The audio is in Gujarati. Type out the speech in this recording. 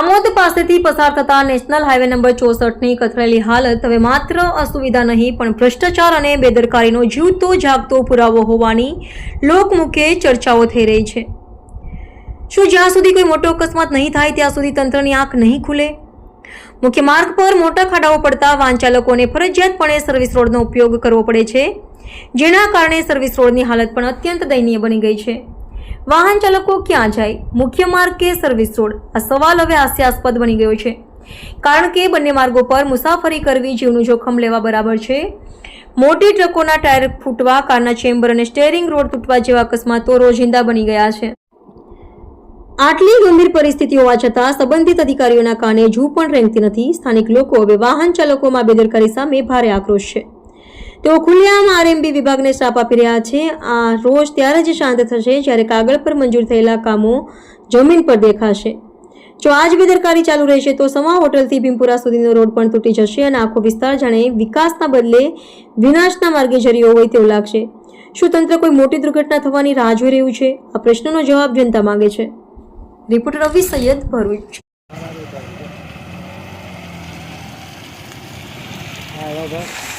આમોદ પાસેથી પસાર થતા નેશનલ હાઈવે નંબર ચોસઠની કથળેલી હાલત હવે માત્ર અસુવિધા નહીં, પણ ભ્રષ્ટાચાર અને બેદરકારીનો જીવતો જાગતો પુરાવો હોવાની લોકમુખે ચર્ચાઓ થઈ રહી છે. શું જ્યાં સુધી કોઈ મોટો અકસ્માત નહીં થાય, ત્યાં સુધી તંત્રની આંખ નહીં ખુલે? મુખ્ય માર્ગ પર મોટા ખાડાઓ પડતા વાહન ચાલકોને ફરજિયાતપણે સર્વિસ રોડનો ઉપયોગ કરવો પડે છે, જેના કારણે સર્વિસ રોડની હાલત પણ અત્યંત દયનીય બની ગઈ છે. વાહન ચાલકો ક્યાં જાય? મુખ્ય માર્ગ કે સર્વિસ રોડ? આ સવાલ હવે હાસ્યાસ્પદ બની ગયો છે. કારણ કે બંને માર્ગો પર મુસાફરી કરવી જીવનું જોખમ લેવા બરાબર છે. મોટી ટ્રકોના ટાયર ફૂટવા, કારના ચેમ્બર અને સ્ટેરિંગ રોડ તૂટવા જેવા અકસ્માતો રોજિંદા બની ગયા છે. આટલી ગંભીર પરિસ્થિતિ હોવા છતાં સંબંધિત અધિકારીઓના કાને જૂ પણ રેંગતી નથી. સ્થાનિક લોકો હવે વાહન ચાલકોમાં બેદરકારી સામે ભારે આક્રોશ છે. તેઓ ખુલ્લેઆમ આરએમબી વિભાગને શ્રાપ આપી રહ્યા છે. આ રોષ ત્યારે જ શાંત થશે જ્યારે કાગળ પર મંજૂર થયેલા કામો જમીન પર દેખાશે. જો આ જ બેદરકારી ચાલુ રહેશે તો સમા હોટલથી ભીમપુરા સુધીનો રોડ પણ તૂટી જશે અને આખો વિસ્તાર જાણે વિકાસના બદલે વિનાશના માર્ગે જઈ હોય તેવું લાગશે. શું તંત્ર કોઈ મોટી દુર્ઘટના થવાની રાહ જોઈ રહ્યું છે? આ પ્રશ્નનો જવાબ જનતા માંગે છે. રિપોર્ટર રવિ સૈયદ ભરૂચ. હા.